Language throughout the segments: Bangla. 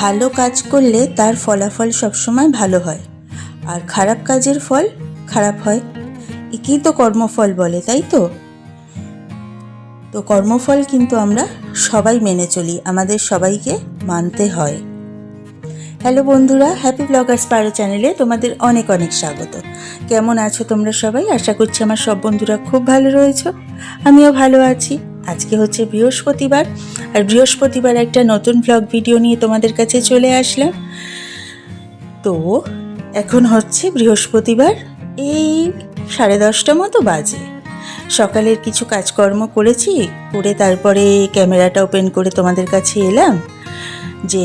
ভালো কাজ করলে তার ফলাফল সবসময় ভালো হয়। আর খারাপ কাজের ফল খারাপ হয়। একেই তো কর্মফল বলে, তাই তো? তো কর্মফল কিন্তু আমরা সবাই মেনে চলি, আমাদের সবাইকে মানতে হয়। হ্যালো বন্ধুরা, হ্যাপি ব্লগার্স পারো চ্যানেলে তোমাদের অনেক অনেক স্বাগত। কেমন আছো তোমরা সবাই? আশা করছি আমার সব বন্ধুরা খুব ভালো রয়েছ। আমিও ভালো আছি। আজকে হচ্ছে বৃহস্পতিবার, আর বৃহস্পতিবার একটা নতুন ব্লগ ভিডিও নিয়ে তোমাদের কাছে চলে আসলাম। তো এখন হচ্ছে বৃহস্পতিবার, এই সাড়ে দশটা মতো বাজে। সকালের কিছু কাজকর্ম করেছি, করে তারপরে ক্যামেরাটা ওপেন করে তোমাদের কাছে এলাম, যে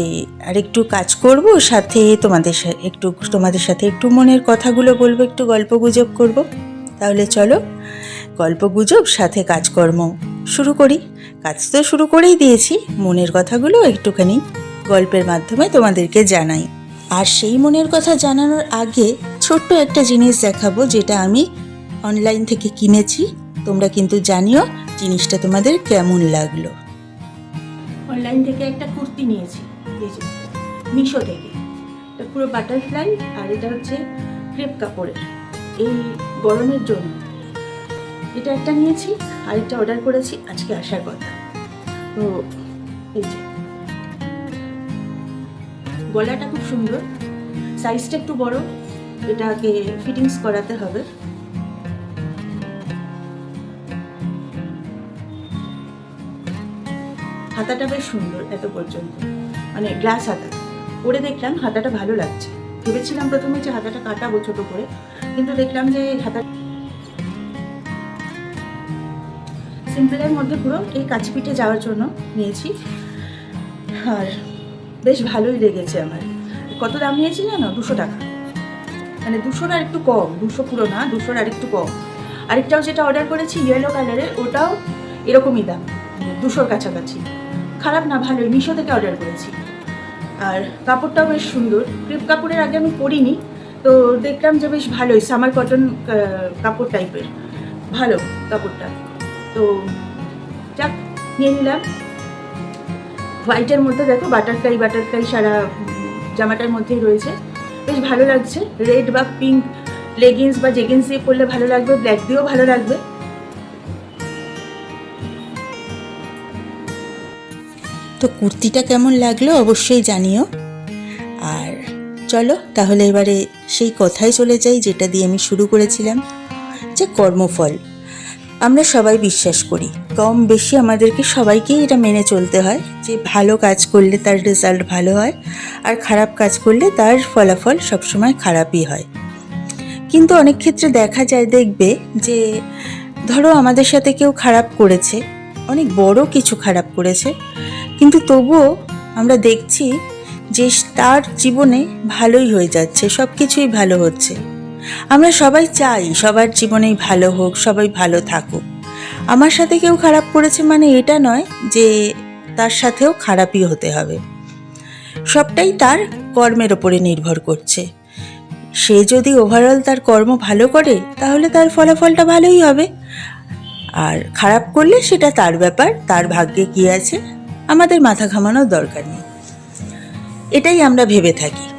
আরেকটু কাজ করব, সাথে তোমাদের একটু তোমাদের সাথে একটু মনের কথাগুলো বলব, একটু গল্প গুজব করব। তাহলে চলো, গল্প গুজব, সাথে কাজকর্ম শুরু করি। কাজ তো শুরু করেই দিয়েছি। মনের কথাগুলো একটুখানি গল্পের মাধ্যমে তোমাদেরকে জানাই। আর সেই মনের কথা জানানোর আগে ছোট্ট একটা জিনিস দেখাবো, যেটা আমি অনলাইন থেকে কিনেছি। তোমরা কিন্তু জানিও জিনিসটা তোমাদের কেমন লাগল। অনলাইন থেকে একটা কুর্তি নিয়েছি মিশো থেকে। পুরো বাটারফ্লাই আর এটা হচ্ছে ক্রেপ কাপড়ের। এই গরমের জন্য এটা একটা নিয়েছি আর একটা অর্ডার করেছি, আজকে আসার কথা। তো, এই যে। গলাটা খুব সুন্দর সাইজটা একটু বড়, এটাকে ফিটিংস করাতে হবে। হাতাটা বেশ সুন্দর এত পর্যন্ত মানে গ্লাস হাতা। পরে দেখলাম হাতাটা ভালো লাগছে। ভেবেছিলাম প্রথমে যে হাতাটা কাটাবো ছোট করে, কিন্তু দেখলাম যে হাতা সিম্পলের মধ্যে পুরো এই কাছপিঠে যাওয়ার জন্য নিয়েছি। আর বেশ ভালোই লেগেছে আমার। কত দাম নিয়েছি জানো? দুশো টাকা। মানে দুশোর আর একটু কম। দুশো পুরো না, দুশোর আর একটু কম। আরেকটাও যেটা অর্ডার করেছি ইয়েলো কালারের ওটাও এরকমই দাম। দুশোর কাছাকাছি। খারাপ না, ভালোই। মিশো থেকে অর্ডার করেছি। আর কাপড়টাও বেশ সুন্দর। ক্রিপ কাপড়ের আগে আমি পরিনি, তো দেখলাম যে বেশ ভালোই। সামার কটন কাপড় টাইপের ভালো কাপড়টা। তো যাক, নিয়ে নিলাম। হোয়াইটের মধ্যে দেখো বাটারফ্লাই বাটারফ্লাই সারা জামাটার মধ্যেই রয়েছে। বেশ ভালো লাগছে। রেড বা পিঙ্ক লেগিংস বা জেগিংস দিয়ে পরলে ভালো লাগবে ব্ল্যাক দিয়েও ভালো লাগবে। তো কুর্তিটা কেমন লাগল অবশ্যই জানিও। আর চলো তাহলে এবারে সেই কথায় চলে যাই, যেটা দিয়ে আমি শুরু করেছিলাম, যে কর্মফল। আমরা সবাই বিশ্বাস করি। কম বেশি আমাদেরকে সবাইকেই এটা মেনে চলতে হয় যে ভালো কাজ করলে তার রেজাল্ট ভালো হয় আর খারাপ কাজ করলে তার ফলাফল সবসময় খারাপই হয়। কিন্তু অনেক ক্ষেত্রে দেখা যায়, দেখবে যে ধরো আমাদের সাথে কেউ খারাপ করেছে, অনেক বড় কিছু খারাপ করেছে, কিন্তু তবুও আমরা দেখছি যে তার জীবনে ভালোই হয়ে যাচ্ছে সব কিছুই ভালো হচ্ছে। আমরা সবাই চাই সবার জীবনেই ভালো হোক, সবাই ভালো থাকুক। আমার সাথে কেউ খারাপ করেছে মানে এটা নয় যে তার সাথেও খারাপই হতে হবে। সবটাই তার কর্মের ওপরে নির্ভর করছে। সে যদি ওভারঅল তার কর্ম ভালো করে, তাহলে তার ফলাফলটা ভালোই হবে। আর খারাপ করলে সেটা তার ব্যাপার, তার ভাগ্যে কী আছে, আমাদের মাথা ঘামানোর দরকার নেই। এটাই আমরা ভেবে থাকি।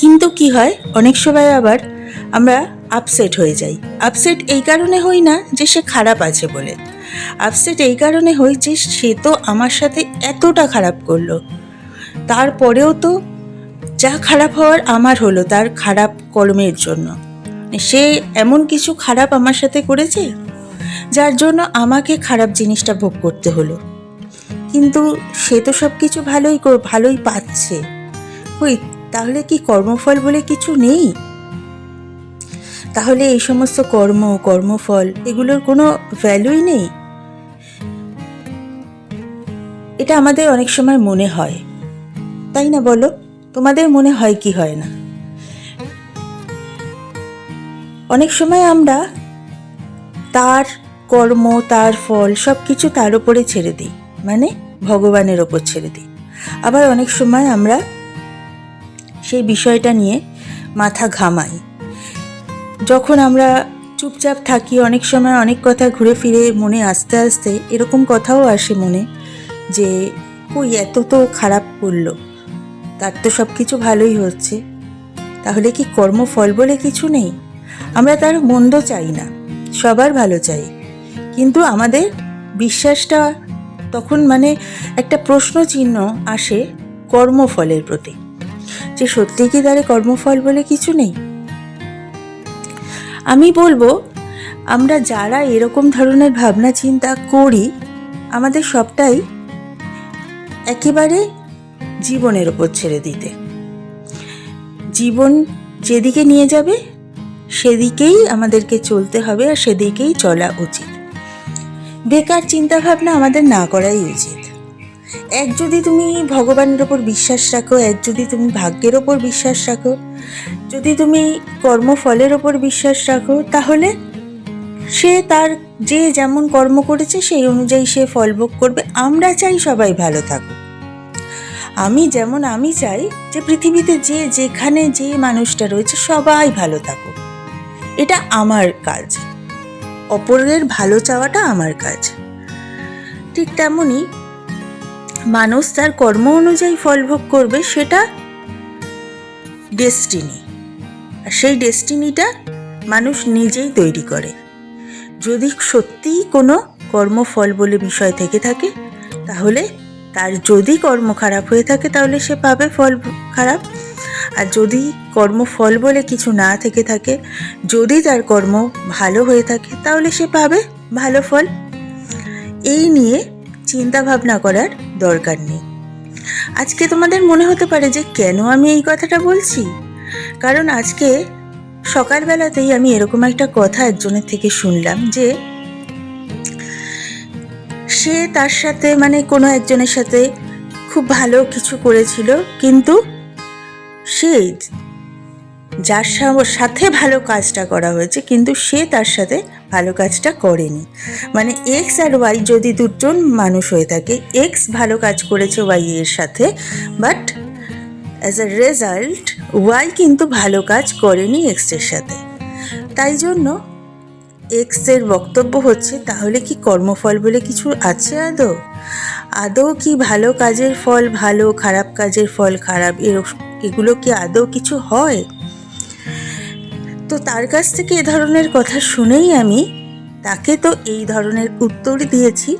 কিন্তু কি হয়? অনেক সময় আবার আমরা আপসেট হয়ে যাই। আপসেট এই কারণে হই না যে সে খারাপ আছে বলে। আপসেট এই কারণে হই যে সে তো আমার সাথে এতটা খারাপ করল। তারপরেও তো যা খারাপ হওয়ার আমার হলো তার খারাপ কর্মের জন্য। সে এমন কিছু খারাপ আমার সাথে করেছে যার জন্য আমাকে খারাপ জিনিসটা ভোগ করতে হলো। কিন্তু সে তো সব কিছু ভালোই ভালোই পাচ্ছে। ওই তাহলে কি কর্মফল বলে কিছু নেই? তাহলে এই সমস্ত কর্ম, কর্মফল, এগুলোর কোনো ভ্যালুই নেই? এটা আমাদের অনেক সময় মনে হয়। তাই না বলো? তোমাদের মনে হয় কি হয় না? অনেক সময় আমরা তার কর্ম, তার ফল সব কিছু তার উপরে ছেড়ে দিই। মানে ভগবানের ওপর ছেড়ে দিই। আবার অনেক সময় আমরা সেই বিষয়টা নিয়ে মাথা ঘামাই। যখন আমরা চুপচাপ থাকি, অনেক সময় অনেক কথা ঘুরে ফিরে মনে আসতে আসতে এরকম কথাও আসে মনে যে, কই, এত তো খারাপ করল। তার তো সব কিছু ভালোই হচ্ছে। তাহলে কি কর্মফল বলে কিছু নেই? আমরা তার মন্দ চাই না, সবার ভালো চাই। কিন্তু আমাদের বিশ্বাসটা তখন মানে একটা প্রশ্ন চিহ্ন আসে কর্মফলের প্রতি। যে সত্যি কি তারে কর্মফল বলে কিছু নেই? আমি বলব, আমরা যারা এরকম ধরনের ভাবনা চিন্তা করি, আমাদের সবটাই একেবারে জীবনের ওপর ছেড়ে দিতে। জীবন যেদিকে নিয়ে যাবে, সেদিকেই আমাদেরকে চলতে হবে আর সেদিকেই চলা উচিত। বেকার চিন্তাভাবনা আমাদের না করাই উচিত। এক যদি তুমি ভগবানের ওপর বিশ্বাস রাখো, এক যদি তুমি ভাগ্যের ওপর বিশ্বাস রাখো, যদি তুমি কর্মফলের ওপর বিশ্বাস রাখো, তাহলে সে তার যে যেমন কর্ম করেছে, সেই অনুযায়ী সে ফলভোগ করবে। আমরা চাই সবাই ভালো থাকুক। আমি যেমন আমি চাই যে পৃথিবীতে যে যেখানে যে মানুষটা রয়েছে, সবাই ভালো থাকুক। এটা আমার কাজ। অপরের ভালো চাওয়াটা আমার কাজ। ঠিক তেমনই মানুষ তার কর্ম অনুযায়ী ফল ভোগ করবে সেটা ডেস্টিনি আর সেই ডেস্টিনিটা মানুষ নিজেই তৈরি করে। যদি সত্যিই কোনো কর্মফল বলে বিষয় থেকে থাকে, তাহলে তার যদি কর্ম খারাপ হয়ে থাকে, তাহলে সে পাবে ফল খারাপ। আর যদি কর্মফল বলে কিছু না থেকে থাকে, যদি তার কর্ম ভালো হয়ে থাকে, তাহলে সে পাবে ভালো ফল। এই নিয়ে চিন্তা ভাবনা করার দরকার নেই। আজকে তোমাদের মনে হতে পারে যে কেন আমি এই কথাটা বলছি? কারণ আজকে সকালবেলাতেই আমি এরকম একটা কথা একজনের থেকে শুনলাম যে সে তার সাথে মানে কোনো একজনের সাথে খুব ভালো কিছু করেছিল, কিন্তু সে যার সাথে ভালো কাজটা করা হয়েছে, কিন্তু সে তার সাথে ভালো কাজটা করেনি। মানে এক্স আর ওয়াই যদি দুজন মানুষ হয়ে থাকে এক্স ভালো কাজ করেছে ওয়াই এর সাথে but as a result Y কিন্তু ভালো কাজ করেনি এক্সের সাথে। তাই জন্য এক্সের বক্তব্য হচ্ছে, তাহলে কি কর্মফল বলে কিছু আছে আদৌ? আদৌ কি ভালো কাজের ফল, ভালো খারাপ কাজের ফল, খারাপ এগুলো কি আদৌ কিছু হয়? তো তার কাছ থেকে এ ধরনের কথা শুনেই আমি তাকে তো এই ধরনের উত্তর দিয়েছি।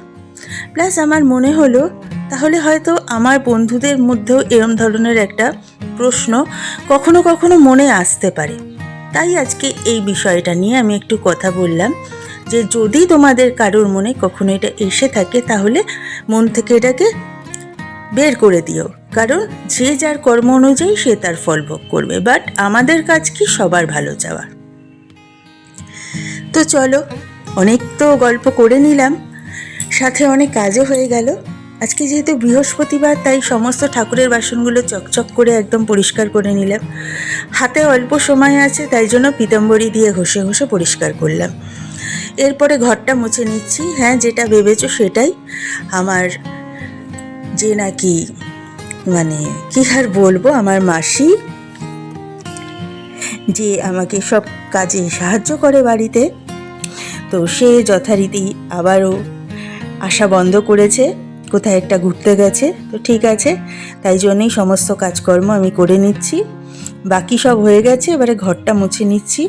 প্লাস আমার মনে হলো, তাহলে হয়তো আমার বন্ধুদের মধ্যেও এরম ধরনের একটা প্রশ্ন কখনো কখনো মনে আসতে পারে। তাই আজকে এই বিষয়টা নিয়ে আমি একটু কথা বললাম যে যদি তোমাদের কারোর মনে কখনো এটা এসে থাকে, তাহলে মন থেকে এটাকে বের করে দিও। কারণ যে যার কর্ম অনুযায়ী সে তার ফল ভোগ করবে বাট আমাদের কাজ কি? সবার ভালো চাওয়া। তো চলো, অনেক তো গল্প করে নিলাম, সাথে অনেক কাজও হয়ে গেল। আজকে যেহেতু বৃহস্পতিবার, তাই সমস্ত ঠাকুরের বাসনগুলো চকচক করে একদম পরিষ্কার করে নিলাম। হাতে অল্প সময় আছে, তাই জন্য পিতাম্বরী দিয়ে ঘষে ঘষে পরিষ্কার করলাম। এরপরে ঘরটা মুছে নিচ্ছি। হ্যাঁ যেটা ভেবেছো সেটাই। আমার যে নাকি মানে কি আর বলব আমার মাসি যে আমাকে সব কাজে সাহায্য করে বাড়িতে। তো সে যথারীতি আবারও আসা বন্ধ করেছে, কোথায় একটা ঘুরতে গেছে। তো ঠিক আছে, তাই জন্যই সমস্ত কাজকর্ম আমি করে নিচ্ছি। বাকি সব হয়ে গেছে, এবারে ঘরটা মুছে নিচ্ছি।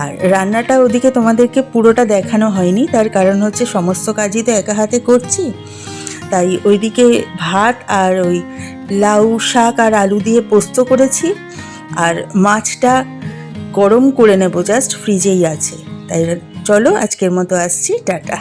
আর রান্নাটা ওদিকে তোমাদেরকে পুরোটা দেখানো হয়নি, তার কারণ হচ্ছে সমস্ত কাজই তো একা হাতে করছি। তাই ওইদিকে ভাত আর ওই লাউ শাক আর আলু দিয়ে পোস্ত করেছি। আর মাছটা গরম করে নেব, জাস্ট ফ্রিজেই আছে। তাই চলো আজকের মতো আসছি, টাটা।